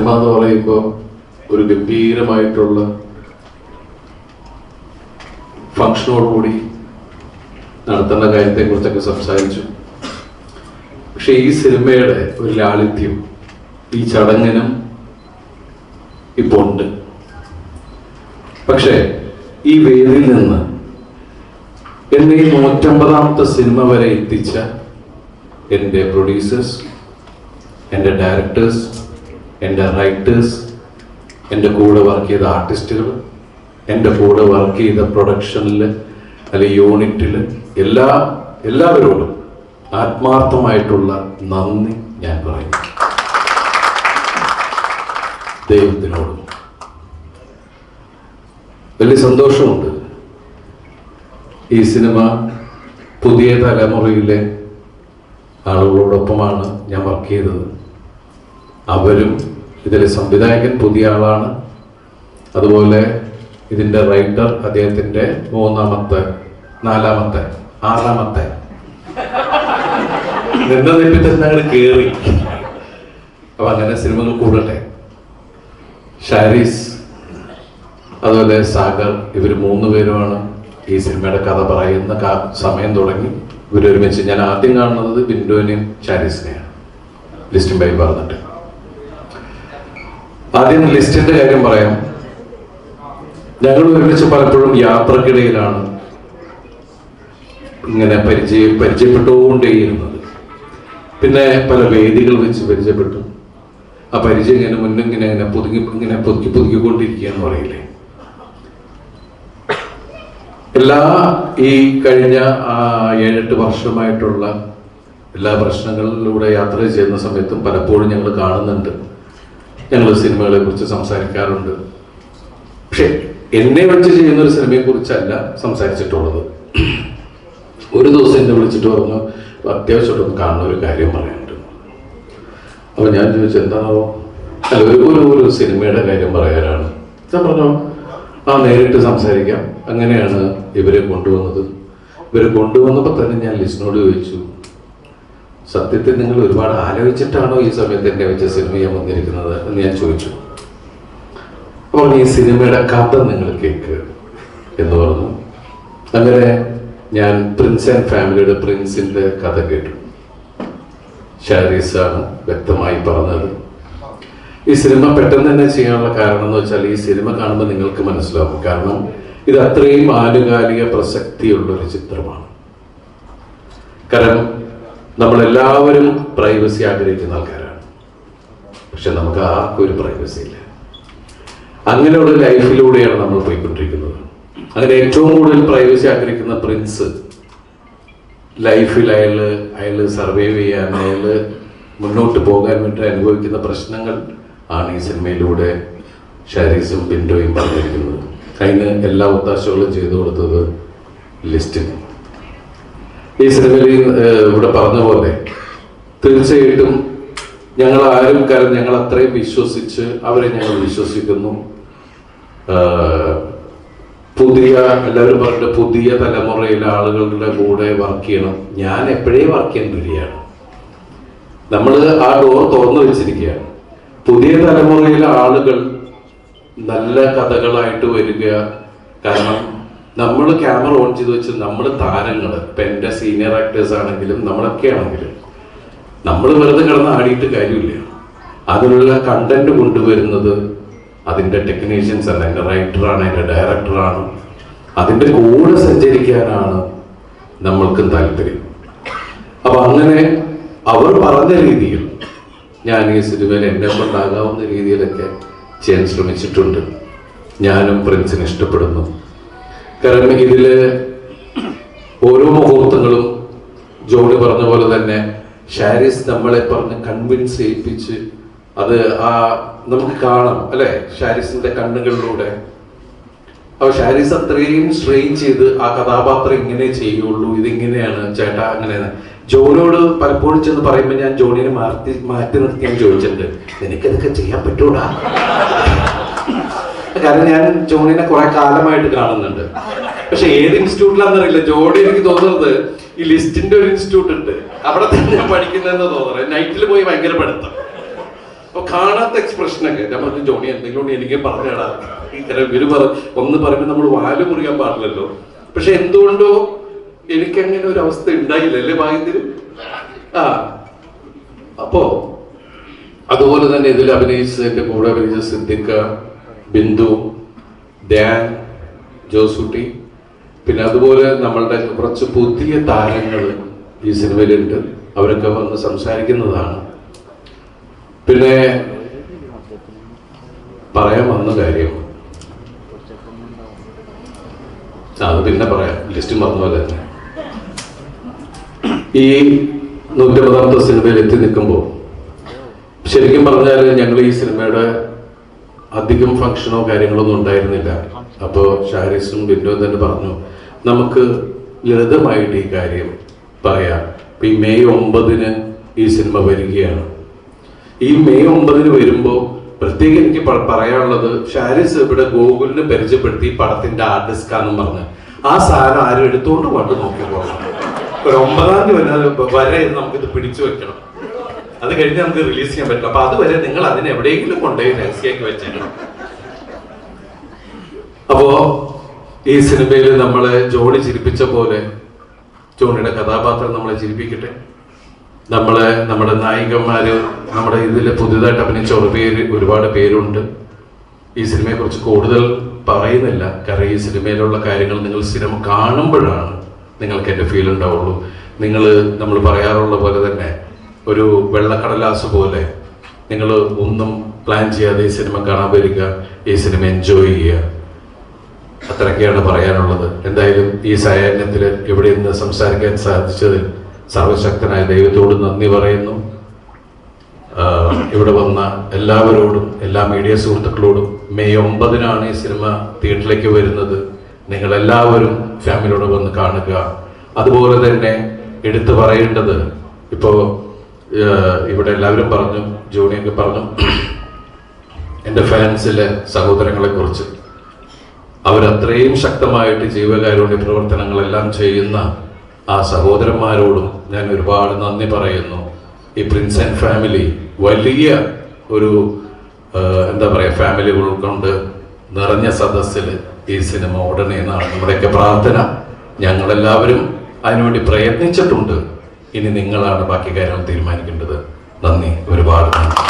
Cinema എന്ന് പറയുമ്പോൾ ഒരു ഗംഭീരമായിട്ടുള്ള ഫങ്ഷനോടുകൂടി നടത്തേണ്ട കാര്യത്തെക്കുറിച്ചൊക്കെ സംസാരിച്ചു. പക്ഷെ ഈ സിനിമയുടെ ഒരു ലാളിത്യം ഈ ചടങ്ങിനും ഇപ്പോൾ ഉണ്ട് പക്ഷേ ഈ വേദിയിൽ നിന്ന് എന്നെ ഈ നൂറ്റമ്പതാമത്തെ സിനിമ വരെ എത്തിച്ച എന്റെ പ്രൊഡ്യൂസേഴ്സ് എന്റെ ഡയറക്ടേഴ്സ് എന്റെ റൈറ്റേഴ്സ് എന്റെ കൂടെ വർക്ക് ചെയ്ത ആർട്ടിസ്റ്റുകൾ എന്റെ കൂടെ വർക്ക് ചെയ്ത പ്രൊഡക്ഷനിൽ അല്ലെ യൂണിറ്റിൽ എല്ലാ എല്ലാവരോടും ആത്മാർത്ഥമായിട്ടുള്ള നന്ദി ഞാൻ പറയുന്നു. ദൈവത്തിനോട്. വലിയ സന്തോഷമുണ്ട്. ഈ സിനിമ പുതിയ തലമുറയിലെ ആളുകളോടൊപ്പമാണ് ഞാൻ വർക്ക് ചെയ്തത്. അവരും ഇതിലെ സംവിധായകൻ പുതിയ ആളാണ്. അതുപോലെ ഇതിന്റെ റൈറ്റർ അദ്ദേഹത്തിന്റെ മൂന്നാമത്തെ നാലാമത്തെ ആറാമത്തെ. നിന്ന നിപ്പിൽ തന്നെ അങ്ങോട്ട് കയറി അപ്പൊ അങ്ങനെ സിനിമകൾ കൂടട്ടെ. ഷാരിസ് അതുപോലെ സാഗർ ഇവർ മൂന്ന് പേരുമാണ് ഈ സിനിമയുടെ കഥ പറയുന്ന സമയം തുടങ്ങി. ഇവരൊരുമിച്ച് ഞാൻ ആദ്യം കാണുന്നത് ബിന്ദുവിനെയും ഷാരീസിനെയാണ്. ലിസ്റ്റും ബൈ പറഞ്ഞിട്ട്. ആദ്യം ലിസ്റ്റിന്റെ കാര്യം പറയാം. ഞങ്ങൾ ഒരുമിച്ച് പലപ്പോഴും യാത്രക്കിടയിലാണ് ഇങ്ങനെ പരിചയ പരിചയപ്പെട്ടുകൊണ്ടേയിരുന്നത്. പിന്നെ പല വേദികൾ വെച്ച് പരിചയപ്പെട്ടു. ആ പരിചയം ഇങ്ങനെ മുന്നിങ്ങനെ ഇങ്ങനെ പുതുങ്ങി ഇങ്ങനെ പുതുക്കി പുതുക്കിക്കൊണ്ടിരിക്കുക എന്ന് പറയില്ലേ? എല്ലാ ഈ കഴിഞ്ഞ ഏഴെട്ട് വർഷമായിട്ടുള്ള എല്ലാ പ്രശ്നങ്ങളിലൂടെ യാത്ര ചെയ്യുന്ന സമയത്തും പലപ്പോഴും ഞങ്ങൾ കാണുന്നുണ്ട്. ഞങ്ങൾ സിനിമകളെ കുറിച്ച് സംസാരിക്കാറുണ്ട്. പക്ഷെ എന്നെ വെച്ച് ചെയ്യുന്ന ഒരു സിനിമയെ കുറിച്ചല്ല സംസാരിച്ചിട്ടുള്ളത്. ഒരു ദിവസം എന്നെ വിളിച്ചിട്ട് പറഞ്ഞു അത്യാവശ്യമായിട്ടൊന്ന് കാണുന്ന ഒരു കാര്യം പറയാനുണ്ട്. അപ്പൊ ഞാൻ ചോദിച്ചു എന്താണോ അല്ല ഒരു ഒരു ഒരു സിനിമയുടെ കാര്യം പറയാനാണ്. ഞാൻ പറഞ്ഞു ആ നേരിട്ട് സംസാരിക്കാം. അങ്ങനെയാണ് ഇവരെ കൊണ്ടുവന്നത്. ഇവരെ കൊണ്ടുവന്നപ്പോൾ തന്നെ ഞാൻ ലിസ്റ്റിനോട് ചോദിച്ചു സത്യത്തിൽ നിങ്ങൾ ഒരുപാട് ആലോചിച്ചിട്ടാണോ ഈ സമയത്ത് എന്നെ വെച്ച് ഞാൻ വന്നിരിക്കുന്നത് എന്ന് ഞാൻ ചോദിച്ചു. അപ്പോൾ ഈ സിനിമയുടെ കഥ നിങ്ങൾ കേൾക്കുക എന്ന് പറഞ്ഞു. അങ്ങനെ ഞാൻ പ്രിൻസ് ആൻഡ് ഫാമിലിയുടെ പ്രിൻസിന്റെ കഥ കേട്ടു. ഷാരീസാണ് വ്യക്തമായി പറഞ്ഞത്. ഈ സിനിമ പെട്ടെന്ന് തന്നെ ചെയ്യാനുള്ള കാരണം എന്ന് വെച്ചാൽ ഈ സിനിമ കാണുമ്പോൾ നിങ്ങൾക്ക് മനസ്സിലാവും. കാരണം ഇത് അത്രയും ആനുകാലിക പ്രസക്തിയുള്ള ഒരു ചിത്രമാണ്. കാരണം നമ്മളെല്ലാവരും പ്രൈവസി ആഗ്രഹിക്കുന്ന ആൾക്കാരാണ്. പക്ഷെ നമുക്ക് ആർക്കും ഒരു പ്രൈവസി ഇല്ല. അങ്ങനെയുള്ള ലൈഫിലൂടെയാണ് നമ്മൾ പോയിക്കൊണ്ടിരിക്കുന്നത്. അങ്ങനെ ഏറ്റവും കൂടുതൽ പ്രൈവസി ആഗ്രഹിക്കുന്ന പ്രിൻസ് ലൈഫിൽ അയാൾ അയാൾ സർവൈവ് ചെയ്യാൻ അയാൾ മുന്നോട്ട് പോകാൻ വേണ്ടി അനുഭവിക്കുന്ന പ്രശ്നങ്ങൾ ആണ് ഈ സിനിമയിലൂടെ ഷാരീസും പിൻഡോയും പറഞ്ഞിരിക്കുന്നത്. അതിന് എല്ലാ ഒത്താശകളും ചെയ്തു കൊടുത്തത് ലിസ്റ്റിന്. ഈ സിനിമയിൽ ഇവിടെ പറഞ്ഞ പോലെ തീർച്ചയായിട്ടും ഞങ്ങൾ ആരും കാരണം ഞങ്ങൾ അത്രയും വിശ്വസിച്ച് അവരെ ഞങ്ങൾ വിശ്വസിക്കുന്നു. പുതിയ എല്ലാവരും പറഞ്ഞ പുതിയ തലമുറയിലെ ആളുകളുടെ കൂടെ വർക്ക് ചെയ്യണം. ഞാൻ എപ്പോഴേ വർക്ക് ചെയ്യാൻ റെഡിയാണ്. നമ്മൾ ആ ഡോർ തുറന്നു വെച്ചിരിക്കുകയാണ്. പുതിയ തലമുറയിലെ ആളുകൾ നല്ല കഥകളായിട്ട് വരിക. കാരണം നമ്മൾ ക്യാമറ ഓൺ ചെയ്ത് വെച്ച് നമ്മൾ താരങ്ങൾ ഇപ്പൊ എന്റെ സീനിയർ ആക്ടേഴ്സ് ആണെങ്കിലും നമ്മളൊക്കെ ആണെങ്കിലും നമ്മൾ വെറുതെ കിടന്ന് ആടിയിട്ട് കാര്യമില്ല. അതിനുള്ള കണ്ടന്റ് കൊണ്ടുവരുന്നത് അതിന്റെ ടെക്നീഷ്യൻസ് അല്ല എന്റെ റൈറ്ററാണ് എന്റെ ഡയറക്ടറാണ് അതിന്റെ കൂടെ സഞ്ചരിക്കാനാണ് നമ്മൾക്കും താല്പര്യം. അപ്പൊ അങ്ങനെ അവർ പറഞ്ഞ രീതിയിൽ ഞാൻ ഈ സിനിമയിൽ എന്നെ കൊണ്ടാകാവുന്ന രീതിയിലൊക്കെ ചെയ്യാൻ ശ്രമിച്ചിട്ടുണ്ട്. ഞാനും പ്രിൻസിനെ ഇഷ്ടപ്പെടുന്നു. കാരണം ഇതിൽ ഓരോ മുഹൂർത്തങ്ങളും ജോണി പറഞ്ഞ പോലെ തന്നെ ഷാരിസ് നമ്മളെ പറഞ്ഞ് കൺവിൻസ് ചെയ്യിപ്പിച്ച് അത് ആ നമുക്ക് കാണാം അല്ലെ? ഷാരിസിന്റെ കണ്ണുകളിലൂടെ. അപ്പൊ ഷാരിസ് അത്രയും സ്ട്രെയിൻ ചെയ്ത് ആ കഥാപാത്രം ഇങ്ങനെ ചെയ്യുള്ളൂ ഇതിങ്ങനെയാണ് ചേട്ടാ അങ്ങനെയാണ്. ജോണിയോട് പലപ്പോഴും ചെന്ന് പറയുമ്പോൾ ഞാൻ ജോണിനെ മാറ്റി മാറ്റി നിർത്തി ഞാൻ ചോദിച്ചിട്ടുണ്ട്. നിനക്കതൊക്കെ ചെയ്യാൻ പറ്റൂടാ? കാരണം ഞാൻ ജോണിനെ കുറെ കാലമായിട്ട് കാണുന്നുണ്ട്. പക്ഷെ ഏത് ഇൻസ്റ്റിറ്റ്യൂട്ടിലാണെന്നറിയില്ല. ജോണി എനിക്ക് തോന്നുന്നത് ഈ ലിസ്റ്റിന്റെ ഒരു ഇൻസ്റ്റിറ്റ്യൂട്ട് ഉണ്ട്. അവിടെ തന്നെ പഠിക്കുന്നതെന്ന് തോന്നുന്നത്. നൈറ്റിൽ പോയി ഭയങ്കര പഠിത്തം. അപ്പൊ കാണാത്ത എക്സ്പ്രഷനൊക്കെ. പറഞ്ഞു ജോണി എന്തെങ്കിലും എനിക്ക് പറഞ്ഞിടാ. ഇത്തരം ഇവർ പറ ഒന്ന് പറയുമ്പോൾ നമ്മൾ വാൽ മുറിയാൻ പാടില്ലല്ലോ. പക്ഷെ എന്തുകൊണ്ടോ എനിക്കങ്ങനെ ഒരു അവസ്ഥ ഉണ്ടായില്ല. അല്ലേ ഭാഗ്യത്തിന്? ആ. അപ്പോ അതുപോലെ തന്നെ ഇതിൽ അഭിനയിച്ചതിന്റെ കൂടെ അഭിനയിച്ച സിദ്ദിഖ ബിന്ദു ധ്യാൻ ജോസുട്ടി. പിന്നെ അതുപോലെ നമ്മളുടെ കുറച്ച് പുതിയ താരങ്ങൾ ഈ സിനിമയിലുണ്ട്. അവരൊക്കെ വന്ന് സംസാരിക്കുന്നതാണ്. പിന്നെ പറയാൻ വന്ന കാര്യം. അത് പിന്നെ പറയാം. ലിസ്റ്റ് മറന്നു പോലെ തന്നെ. ഈ നൂറ്റമ്പതാമത്തെ സിനിമയിൽ എത്തി നിൽക്കുമ്പോൾ ശരിക്കും പറഞ്ഞാൽ ഞങ്ങൾ ഈ സിനിമയുടെ അധികം ഫംഗ്ഷനോ കാര്യങ്ങളോ ഒന്നും ഉണ്ടായിരുന്നില്ല. അപ്പോൾ ഷാരിസും ബിന്ദുവും തന്നെ പറഞ്ഞു നമുക്ക് ലളിതമായിട്ട് ഈ കാര്യം പറയാം. ഇപ്പൊ ഈ മെയ് ഒമ്പതിന് ഈ സിനിമ വരികയാണ്. ഈ മെയ് ഒമ്പതിന് വരുമ്പോൾ പ്രത്യേകം എനിക്ക് പറയാനുള്ളത് ഷാരിസ് ഇവിടെ ഗോകുലിനെ പരിചയപ്പെടുത്തി പടത്തിന്റെ ആർട്ടിസ്റ്റ് ആണെന്ന് പറഞ്ഞ്. ആ സാധനം ആരും എടുത്തുകൊണ്ട് കൊണ്ട് നോക്കി ഒരു ഒമ്പതാം തീയതി വരെ നമുക്കിത് പിടിച്ചു വെക്കണം. അത് കഴിഞ്ഞ് നമുക്ക് റിലീസ് ചെയ്യാൻ പറ്റില്ല അപ്പൊ അതുവരെ നിങ്ങൾ അതിനെ എവിടെയെങ്കിലും കൊണ്ടുപോയി രഹസ്യമാക്കി വെച്ചേക്കണം. അപ്പോ ഈ സിനിമയിൽ നമ്മളെ ജോണി ചിരിപ്പിച്ച പോലെ ജോണിയുടെ കഥാപാത്രം നമ്മളെ ചിരിപ്പിക്കട്ടെ. നമ്മളെ നമ്മുടെ നായികന്മാര് നമ്മുടെ ഇതിൽ പുതിയതായിട്ട് അഭിനയിച്ച പേര് ഒരുപാട് പേരുണ്ട്. ഈ സിനിമയെ കുറിച്ച് കൂടുതൽ പറയുന്നില്ല. കാരണം ഈ സിനിമയിലുള്ള കാര്യങ്ങൾ നിങ്ങൾ സിനിമ കാണുമ്പോഴാണ് നിങ്ങൾക്ക് എന്റെ ഫീൽ ഉണ്ടാവുള്ളൂ. നിങ്ങൾ നമ്മൾ പറയാറുള്ള പോലെ തന്നെ ഒരു വെള്ളക്കടലാസ് പോലെ നിങ്ങൾ ഒന്നും പ്ലാൻ ചെയ്യാതെ ഈ സിനിമ കാണാൻ വരിക ഈ സിനിമ എൻജോയ് ചെയ്യുക. അത്രയൊക്കെയാണ് പറയാനുള്ളത്. എന്തായാലും ഈ സായാഹ്നത്തിൽ ഇവിടെ നിന്ന് സംസാരിക്കാൻ സാധിച്ചതിൽ സർവശക്തനായ ദൈവത്തോട് നന്ദി പറയുന്നു. ഇവിടെ വന്ന എല്ലാവരോടും എല്ലാ മീഡിയ സുഹൃത്തുക്കളോടും മെയ് ഒമ്പതിനാണ് ഈ സിനിമ തിയേറ്ററിലേക്ക് വരുന്നത്. നിങ്ങൾ എല്ലാവരും ഫാമിലിയോട് വന്ന് കാണുക. അതുപോലെ തന്നെ എടുത്തു പറയേണ്ടത് ഇപ്പോൾ ഇവിടെ എല്ലാവരും പറഞ്ഞു ജോണിയൊക്കെ പറഞ്ഞു എന്റെ ഫാൻസിലെ സഹോദരങ്ങളെ കുറിച്ച് അവരത്രയും ശക്തമായിട്ട് ജീവകാരുണ്യ പ്രവർത്തനങ്ങളെല്ലാം ചെയ്യുന്ന ആ സഹോദരന്മാരോടും ഞാൻ ഒരുപാട് നന്ദി പറയുന്നു. ഈ പ്രിൻസ് ആൻഡ് ഫാമിലി വലിയ ഒരു എന്താ പറയുക ഫാമിലി ഉൾക്കൊണ്ട് നിറഞ്ഞ സദസ്സിൽ ഈ സിനിമ ഉടനെ എന്നാണ് നമ്മുടെയൊക്കെ പ്രാർത്ഥന ഞങ്ങളെല്ലാവരും അതിനുവേണ്ടി പ്രയത്നിച്ചിട്ടുണ്ട്. ഇനി നിങ്ങളാണ് ബാക്കി കാര്യങ്ങൾ തീരുമാനിക്കേണ്ടത്. നന്ദി. ഒരുപാട് നന്ദി.